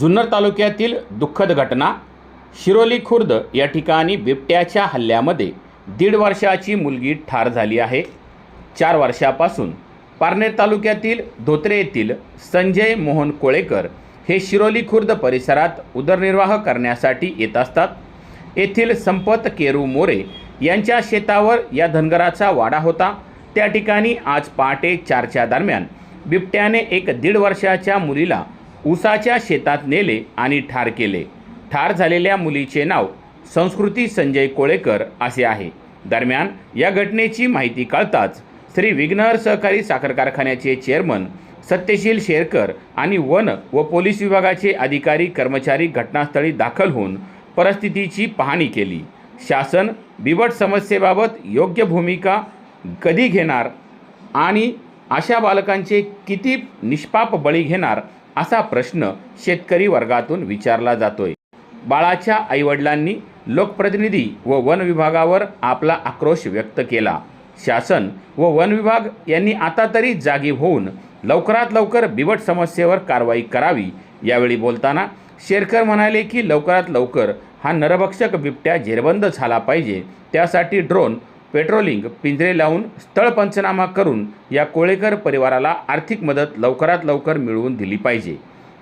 जुन्नर तालुक्यातील दुःखद घटना शिरोली खुर्द या ठिकाणी बिबट्याच्या हल्ल्यामध्ये दीड वर्षाची मुलगी ठार झाली आहे. चार वर्षापासून पारनेर तालुक्यातील धोत्रे येथील संजय मोहन कोळेकर हे शिरोली खुर्द परिसरात उदरनिर्वाह करण्यासाठी येत असतात. येथील संपत केरू मोरे यांच्या शेतावर या धनगराचा वाडा होता. त्या ठिकाणी आज पहाटे चारच्या दरम्यान बिबट्याने एक दीड वर्षाच्या मुलीला उसाच्या शेतात नेले आणि ठार केले. ठार झालेल्या मुलीचे नाव संस्कृती संजय कोळेकर असे आहे. दरम्यान या घटनेची माहिती कळताच श्री विघ्नहर सहकारी साखर कारखान्याचे चेअरमन सत्यशील शेरकर आणि वन व पोलीस विभागाचे अधिकारी कर्मचारी घटनास्थळी दाखल होऊन परिस्थितीची पाहणी केली. शासन बिबट समस्येबाबत योग्य भूमिका कधी घेणार आणि अशा बालकांचे किती निष्पाप बळी घेणार असा प्रश्न शेतकरी वर्गातून विचारला जातोय. बाळाच्या आईवडिलांनी लोकप्रतिनिधी व वन विभागावर आपला आक्रोश व्यक्त केला. शासन व वन विभाग यांनी आता तरी जागी होऊन लवकरात लवकर बिबट समस्येवर कारवाई करावी. यावेळी बोलताना शेरकर म्हणाले की लवकरात लवकर हा नरभक्षक बिबट्या जेरबंद झाला पाहिजे. त्यासाठी ड्रोन पेट्रोलिंग पिंजरे लावून स्थळ पंचनामा करून या कोळेकर परिवाराला आर्थिक मदत लवकरात लवकर मिळवून दिली पाहिजे.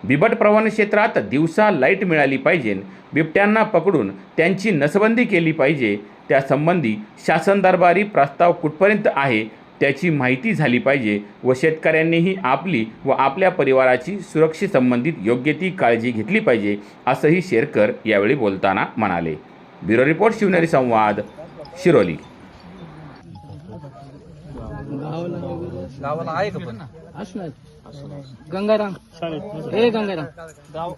बिबट प्रवण क्षेत्रात दिवसा लाइट मिळाली पाहिजे. बिबट्यांना पकडून त्यांची नसबंदी केली पाहिजे. त्यासंबंधी शासन दरबारी प्रस्ताव कुठपर्यंत आहे त्याची माहिती झाली पाहिजे व शेतकऱ्यांनीही आपली व आपल्या परिवाराची सुरक्षेसंबंधित योग्य ती काळजी घेतली पाहिजे असंही शेरकर यावेळी बोलताना म्हणाले. ब्युरो रिपोर्ट शिवनेरी संवाद शिरोली. गावाला आहे का पण? असणार गंगाराम. हे गंगाराम.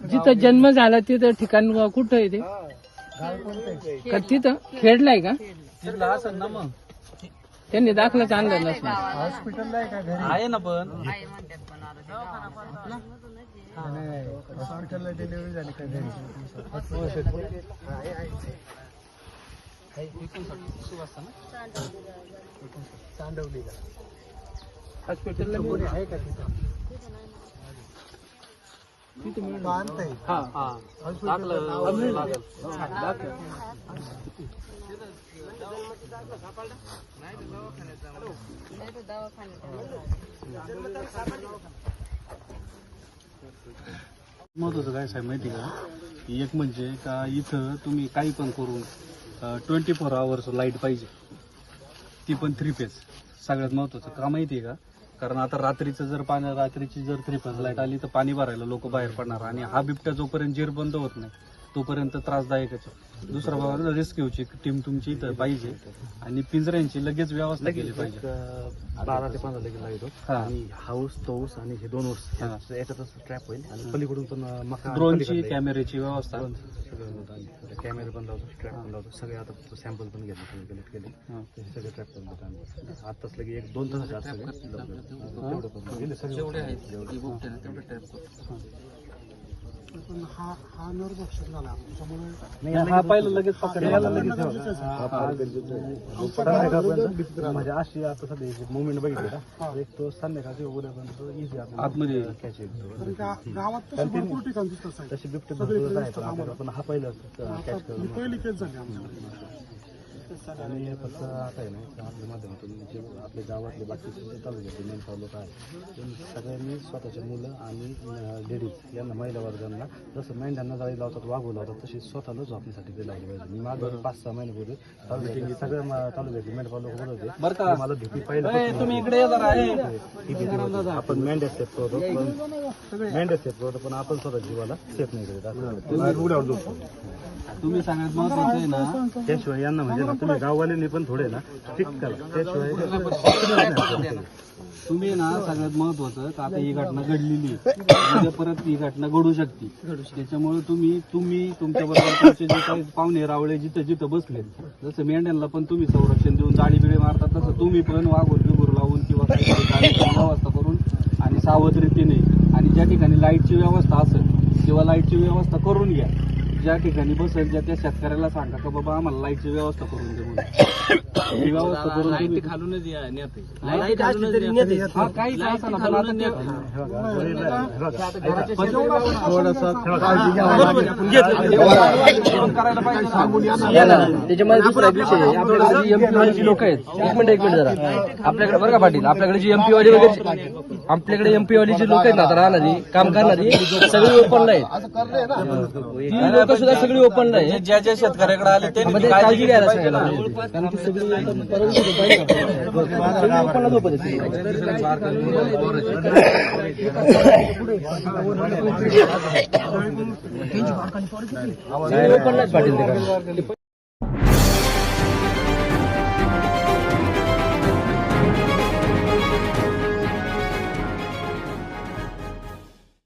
जिथं जन्म झाला तिथं ठिकाण कुठं आहे ते? का तिथं? खेडलाय का? तिथलं असं ना मग. त्यांनी दाखलाच आणलं नसणार आहे ना पण. हॉस्पिटलला बोल. तिथं मिळून. हा हा. टाकलं लागल. दाखल. महत्वाचं काय साहेब माहिती का की? एक म्हणजे का इथं तुम्ही काही पण करून ट्वेंटी फोर आवर्स लाइट पाहिजे. ती पण थ्री फेज सगळ्यात महत्वाचं का माहिती आहे का? कारण आता रात्रीचं जर पाणी रात्रीची जर थ्री फेज लाइट आली तर पाणी भरायला लोक बाहेर पडणार आणि हा बिबट्या जोपर्यंत जीर बंद होत नाही तोपर्यंत त्रासदायकच आहे. दुसरा बाबा रेस्क्यूची टीम तुमची इथं पाहिजे. आणि पिंजऱ्यांची लगेच व्यवस्था केली पाहिजे. बारा ते पंधरा लगेच लागतो हा. आणि हाऊस तो ऊस आणि हे दोन. ह्या- याच्यातच ट्रॅप होईल. आणि पलीकडून पण मका ड्रोनची कॅमेऱ्याची व्यवस्था. कॅमेरे पण लावतो ट्रॅप पण लावतो. सगळे आता सॅम्पल पण घेतले तुम्ही कलेक्ट केले. ते सगळे ट्रॅप पण लावतो आम्ही. आताच लगे एक दोन तासाच्या आत सगळे लावले. तेवढं पण टाईप करतो नाही, हा पहिलं लगेच पकडलं. याला लगेच. हा, हा, म्हणजे अशी आता सध्या मुवमेंट बघितली का? एक तो संध्याकाळची उद्यापर्यंत इझी आतमध्ये. कॅच येईल तशी बिबटे भरपूर आहेत पण आपल्याला. पण हा पहिला कॅच करून आणि फक्त आता आहे ना आपल्या माध्यमातून जे आपल्या गावातले बाकीचे तालुक्यातले मेन लोक आहेत त्यांनी सगळ्यांनी स्वतःच्या मुलं आणि लेडीज यांना महिला वर्गांना जसं मेंढ्यांना जाळी लावतात वाघू लावतात तशी स्वतःला झोपण्यासाठी ते लागले पाहिजे. मी मागे पाच सहा महिन्यापूर्वी तालुक्यात सगळ्या तालुक्यातले मेंढपाळ लोक बोलत होते बरं मला भीती पहिलं तुम्ही इकडे ये जरा, भीती होती. आपण मेंढ्या सेफ करतो पण मेंढ्या सेफ करतो पण आपण स्वतः जीवाला सेफ नाही करत. तुम्ही सगळ्यात महत्वाचं आहे ना त्याशिवाय यांना म्हणजे ना तुम्ही गाववाल्यांनी पण थोडे ना स्ट्रिक्ट करा. त्याशिवाय तुम्ही ना सगळ्यात महत्वाचं का आता ही घटना घडलेली आहे. उद्या परत ही घटना घडू शकते. त्याच्यामुळे तुम्ही तुम्ही तुमच्या बरोबर तुमचे जे काही पाहुणे रावळे जिथं जिथं बसले जसं मेंढ्यांना पण तुम्ही संरक्षण देऊन जाळी बिळी मारतात तसं तुम्ही पण वाघोर बिगोर लावून किंवा काहीतरी व्यवस्था करून आणि सावधरीतीने आणि ज्या ठिकाणी लाईटची व्यवस्था असेल किंवा लाईटची व्यवस्था करून घ्या. ज्या ठिकाणी बसेल ज्या त्या शेतकऱ्याला सांगा का बाबा आम्हाला लाईटची व्यवस्था करून दे म्हणून. ही व्यवस्था करून तुम्ही खालूनच या- नेते. लाइट खालूनच नेते. हा, काहीच असं ना, पण आता ते- थोडासा काळजी घ्यावी लागेल त्याच्यामध्ये दुसरा एक विषय आहे. आपल्याकडे जी एमपी वाली जी लोक आहेत एक मिनिट एक मिनिट जरा. आपल्याकडे बरं का पाटील? आपल्याकडे जी एमपी वाली वगैरे आपल्याकडे एमपी वाली जी लोक आहेत ना आता राहणारी काम करणारी सगळी ओपनला आहेत. ती लोक सुद्धा सगळी ओपनला आहेत ज्या ज्या शेतकऱ्याकडे आले ते मध्ये काळजी घ्यायला सांगायला पाहिजे. कारण ती सगळी आता परवानगी पाहिजे ना. सगळी ओपनला झोपत आहेत. सगळी ओपनला आहेत पाटील